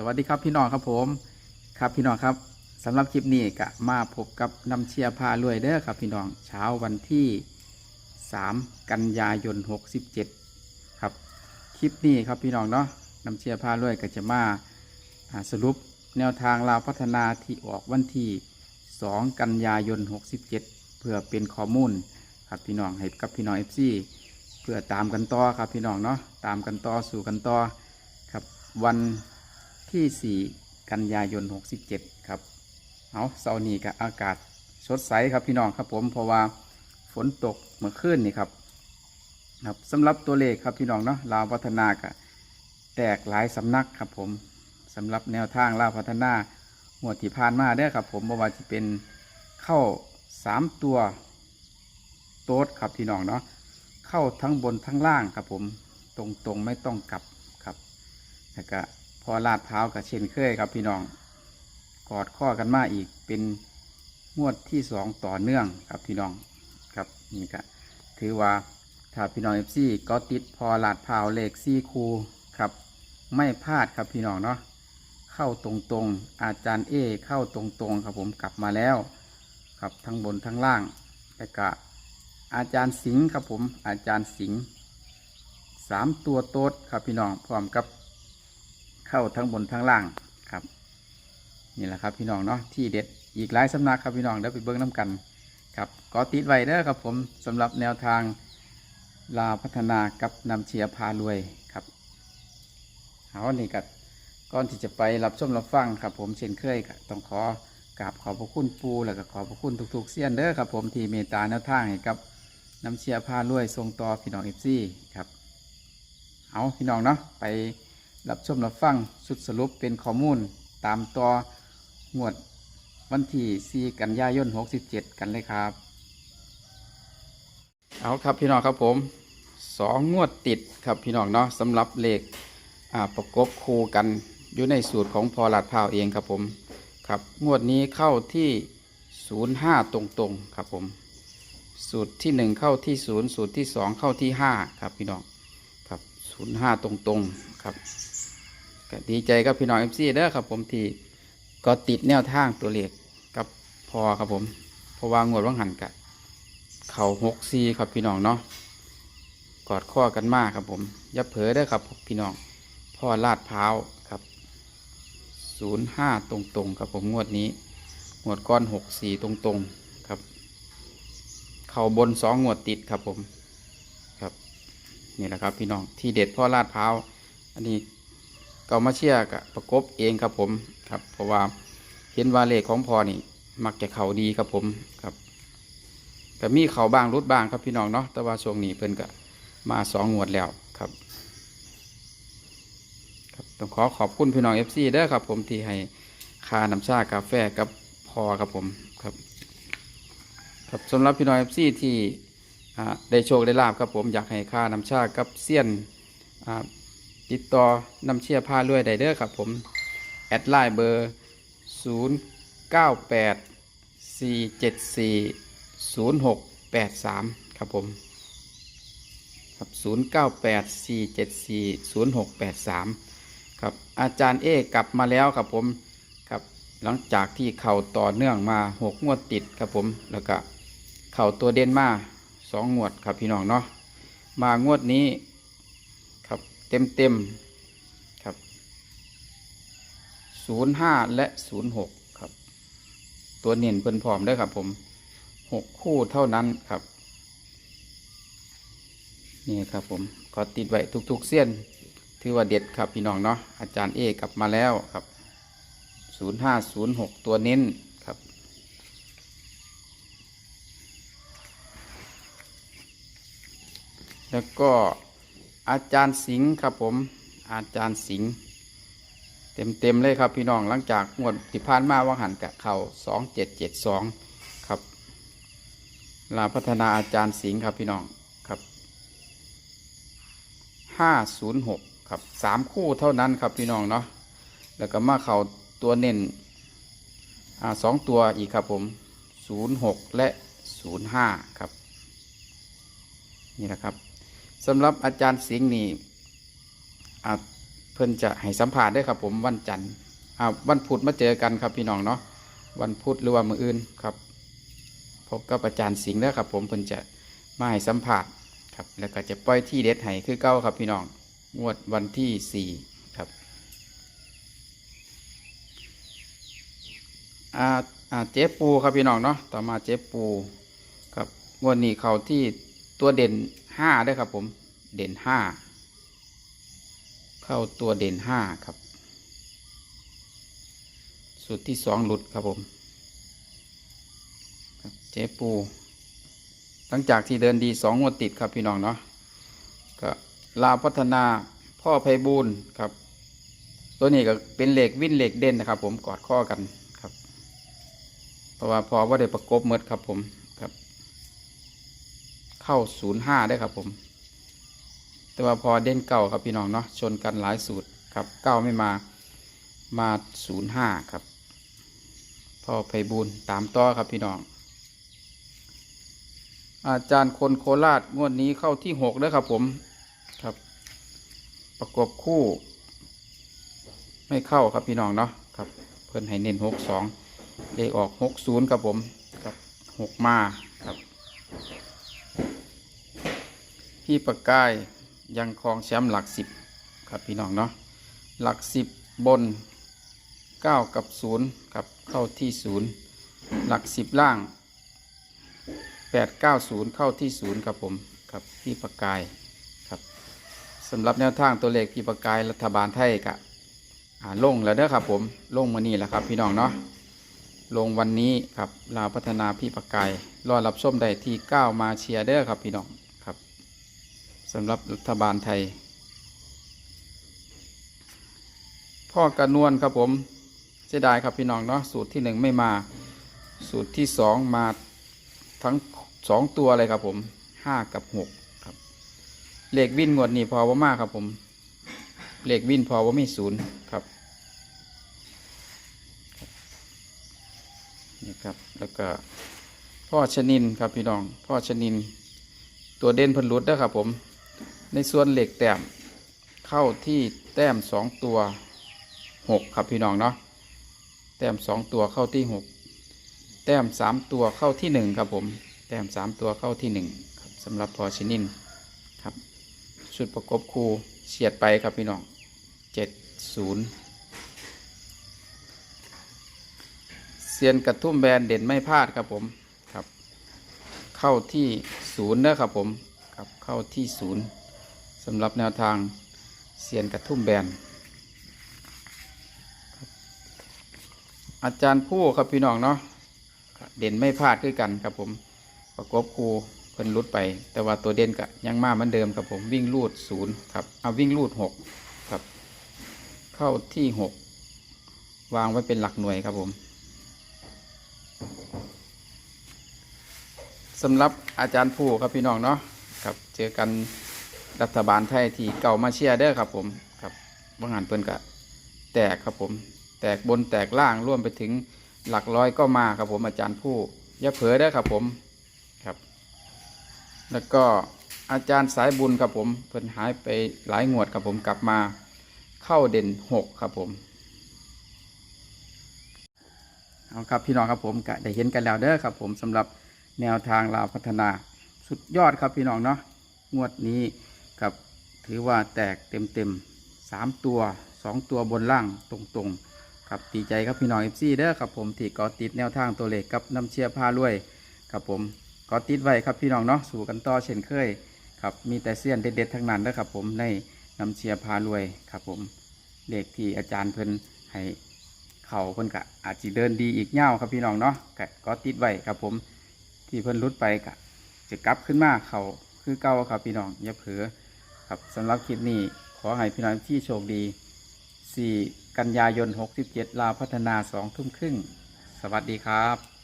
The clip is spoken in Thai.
สวัสดีครับพี่น้องครับผมครับพี่น้องครับสำหรับคลิปนี้ก็มาพบกับน้ำเชียร์พารวยเด้อครับพี่น้องเช้าวันที่ 3 กันยายน 67 ครับคลิปนี้ครับพี่น้องเนาะน้ำเชียร์พารวยก็จะมาสรุปแนวทางลาวพัฒนาที่ออกวันที่ 2 กันยายน 67 เพื่อเป็นข้อมูลครับพี่น้องให้กับพี่น้อง FC เพื่อตามกันต่อครับพี่น้องเนาะตามกันต่อสู่กันต่อครับวัน ที่ 4 กันยายน 67 ครับเอาเสาร์นี้กับอากาศสดใสครับพี่น้องครับผมเพราะว่าฝนตกเมื่อคืนนี่ครับครับสำหรับตัวเลขครับพี่น้องเนาะลาวพัฒนากะแตกหลายสำนักครับผมสำหรับแนวทางลาวพัฒนาหมวดที่ผ่านมาเด้ครับ ผมบ่ว่าจะเป็นเข้าสามตัวโต๊ดครับพี่น้องเนาะเข้าทั้งบนทั้งล่างครับผมตรงๆไม่ต้องกลับครับแล้วก็ อลาดเท้าวกับเช่นเคยครับพี่น้องกอดข้อกันมาอีกเป็นงวดที่สองต่อเนื่องครับพี่น้องครับนี่ก็ถือว่าถ้าพี่น้องเอฟซีก็ติดพอลาดพร้าวเลขซี่คูครับไม่พลาดครับพี่น้องเนาะเข้าตรงๆ อาจารย์เอเข้าตรงๆครับผมกลับมาแล้วครับทั้งบนทั้งล่างแล้ก็อาจารย์สิงห์ครับผมอาจารย์สิงห์สามตัวโต๊ดครับพี่น้องพร้อมกับ เข้าทั้งบนทั้งล่างครับ นี่แหละครับพี่น้องเนาะที่เด็ดอีกหลายสำนักครับพี่น้องเดี๋ยวไปเบิ้งน้ำกันครับก็ติดไว้เด้อครับผมสำหรับแนวทางลาพัฒนากับนำเชียร์พารวยครับเอานี่กัดก่อนที่จะไปรับชมรับฟังครับ ผมเช่นเคยต้องขอกราบขอบพระคุณปูแล้วก็ขอบพระคุณทุกๆเสี้ยนเด้อครับผมที่เมตตาแนวทางให้กับน้ำเชียร์พารวยทรงต่อพี่น้องเอฟซีครับ เอาพี่น้องเนาะไป รับชมรับฟังสุดสรุปเป็นข้อมูลตามต่องวดวันที่4กันยายน 67 กันเลยครับ เอาครับพี่น้องครับผมสองงวดติดครับพี่น้องเนาะสำหรับเลขประกบคู่กันอยู่ในสูตรของพอลาดพาวเองครับผมครับงวดนี้เข้าที่05ตรงๆครับผมสูตรที่หนึ่งเข้าที่ศูนย์สูตรที่สองเข้าที่ห้าครับพี่น้องครับศูนย์ห้าตรงๆครับ ก็ดีใจกับพี่น้องเอฟซีเด้อครับผมที่ก็ติดแนวทางตัวเลขกับพอครับผมเพราะว่างวดว่างหันกับเข่าหกซีครับพี่น้องเนาะกอดข้อกันมากครับผมย่าเผลอเด้ครับพี่น้องพ่อลาดพร้าวครับศูนย์ห้าตรงๆครับผมงวดนี้งวดก้อนหกสี่ตรงๆครับ เข่าบนสองงวดติดครับผมครับนี่แหละครับพี่น้องที่เด็ดพ่อลาดพร้าวอันนี้ เกามาเชียร์กับประกบเองครับผมครับ เพราะว่าเห็นว่าเลขของพอนี่ มักจะเข่าดีครับผมครับก็มีเข่าบ้างรุดบ้างครับพี่น้องเนาะแต่ว่าช่วงนี้เพิ่นก็มาสองงวดแล้วครับครับต้องขอขอบคุณพี่น้องเอฟซีเด้อครับ ผมที่ให้ค่าน้ำชากาแฟกับพอครับผมครับ ครับสำหรับพี่น้องเอฟซีที่ได้โชคได้ลาบครับผมอยากให้ค่าน้ำชากับเซียนอ่า ติดต่อนำเชียร์ผ้าลวยได้เด้อครับผม แอดไลน์เบอร์ 0 9 8 4 7 4 0 6 8 3 ครับผมครับ0 9 8 4 7 4 0 6 8 3 ครับอาจารย์เอกลับมาแล้วครับผมครับหลังจากที่เข่าต่อเนื่องมาหกงวดติดครับผมแล้วก็เข่าตัวเด่นมาสองวดครับพี่น้องเนาะมางวดนี้ เต็มเต็มๆครับศูนย์ห้าและศูนย์หกครับ ตัวเน้นเพิ่นพร้อมได้ครับผมหกคู่เท่านั้นครับ นี่ครับผมก็ติดไว้ทุกๆเส้นถือว่าเด็ดครับพี่น้องเนาะอาจารย์เอกลับมาแล้วครับศูนย์ห้าศูนย์หกตัวเน้นครับ แล้วก็ อาจารย์สิงห์ครับผม อาจารย์สิงห์เต็มเต็มๆเลยครับพี่น้องหลังจากงวดที่ผ่านมาว่างหันกับเข่าสองเจ็ดเจ็ดสองครับลาพัฒนาอาจารย์สิงห์ครับพี่น้องครับห้าศูนย์หกครับสามคู่เท่านั้นครับพี่น้องเนาะแล้วก็มาเข่าตัวเน้นอสองตัวอีกครับผมศูนย์หกและศูนย์ห้าครับ นี่นะครับ สำหรับอาจารย์สิงห์นี่อ่าพิ่นจะให้สัมภาษณ์ได้ครับผมวันจันทร์อ่าวันพุธมาเจอกันครับพี่น้องเนาะวันพุธหรือว่ามืออื่นครับพบกับอาจารย์สิงห์เด้อครับ ผมเพิ่นจะมาให้สัมภาษณ์ครับ แล้วก็จะปล่อยที่เด็ดให้คือเก้าครับพี่น้องงวดวันที่สี่ครับอ่าอ่าเจ๊ปูครับพี่น้องเนาะต่อมาเจ๊ปูครับงวดนี้เขาที่ตัวเด่น ห้าได้ครับผมเด่นห้าเข้าตัวเด่นห้าครับ สุดที่สองหลุดครับผมเจ๊ปูหลังจากที่เดินดีสองงวดติดครับพี่น้องเนาะก็ลาพัฒนาพ่อไพบูลครับ ตัวนี้ก็เป็นเหล็กวิ่นเหล็กเด่นนะครับ ผมกอดข้อกันครับ เพราะว่าพอว่าได้ประกบเมดครับผม เข้าศูนย์ห้าได้ครับผม แต่ว่าพอเด่นเก่าครับพี่น้องเนาะชนกันหลายสูตรครับเก้าไม่มามาศูนย์ห้าครับพ่อไพบูลตามต่อครับพี่น้อง อาจารย์คนโคราชงวดนี้เข้าที่หกแล้วครับผมครับ ประกบคู่ ไม่เข้าครับพี่น้องเนาะครับ เพิ่นให้เน้นหกสองเลขออกหกศูนย์ครับผมครับหกมาครับ พี่ประกายยังครองแชมป์หลักสิบครับพี่น้องเนาะหลักสิบบนเก้ากับศูนย์ครับเข้าที่ศูนย์หลักสิบล่างแปดเก้าศูนย์เข้าที่ศูนย์ครับผมครับพี่ประกายครับสำหรับแนวทางตัวเลขพี่ประกายรัฐบาลไทยกะอ่าลงแล้วเด้อครับผมลงมานี่แหละครับพี่น้องเนาะลงวันนี้ครับลาวพัฒนาพี่ประกายรอรับส้มได้ที่เก้ามาเชียร์เด้อครับพี่น้อง สำหรับรัฐบาลไทย พ่อกระนวลครับผมเสียดายครับพี่น้องเนาะสูตรที่หนึ่งไม่มา สูตรที่สองมาทั้งสองตัวเลยครับผมห้ากับหกครับเลขวินงวดนี้พอว่ามากครับผมเลขวินพอว่าไม่ศูนย์ครับนี่ครับแล้วก็พ่อชนินครับพี่น้อง พ่อชนินตัวเด่นพันลุดนะครับผม ในส่วนเหล็กแต้มเข้าที่แต้มสองตัวหกครับพี่น้องเนาะแต้มสองตัวเข้าที่หกแต้มสามตัวเข้าที่หนึ่งครับผม แต้มสามตัวเข้าที่หนึ่งครับสำหรับพอชินินครับชุดประกบคูเฉียดไปครับพี่น้องเจ็ดศูนย์เซียนกระทุ่มแบนเด่นไม่พลาดครับผมครับ เข้าที่ศูนย์นะครับผมครับเข้าที่ศูนย์ สำหรับแนวทางเซียนกระทุ่มแบน อาจารย์ผู้ครับพี่น้องเนาะเด่นไม่พลาดด้วยกันครับผมประกบครูเพิ่นลุดไป แต่ว่าตัวเด่นก็ยังมาเหมือนเดิมครับผมวิ่งลูดศูนย์ครับเอาวิ่งลูดหกครับ เข้าที่หกวางไว้เป็นหลักหน่วยครับผมสำหรับอาจารย์ผู้ครับพี่น้องเนาะครับเจอกัน รัฐบาลไทยที่เก่ามาเชียร์เด้อครับผมครับบางหันเพิ่นกะแตกครับผม แตกบนแตกล่างร่วมไปถึงหลักร้อยก็มาครับผมอาจารย์ผู้ย่าเผลอได้ครับผมครับ แล้วก็อาจารย์สายบุญครับผมเพิ่นหายไปหลายงวดครับผมกลับมาเข้าเด่นหกครับผมเอาครับพี่น้องครับผมก็ได้เห็นกันแล้วเด้อครับผมสำหรับแนวทางลาวพัฒนาสุดยอดครับพี่น้องเนาะงวดนี้ กับถือว่าแตกเต็มเต็มสามตัวสองตัวบนล่างตรงๆครับดีใจครับพี่น้องเอฟซีเด้อครับผมที่กาะติดแนวทางตัวเลขกับน้ำเชียร์พารวยครับผมกาะติดไว้ครับพี่น้องเนาะสู่กันต่อเช่นเคยครับมีแต่เสี้ยนเด็ดๆทั้งนั้นเด้อครับผมในน้ำเชียร์พารวยครับผมเลขที่อาจารย์เพิ่นให้เข่าเพิ่นกะอาจจะเดินดีอีกเง่าครับพี่น้องเนาะกก็ติดไว้ครับผมที่เพิ่นรุดไปกะจะกลับขึ้นมาเข่าคือเก่าครับพี่น้องอย่าเผลอ ครับสำหรับคลิปนี้ขอให้พี่น้องที่โชคดี 4 กันยายน 67 ลาพัฒนา 2 ทุ่มครึ่ง สวัสดีครับ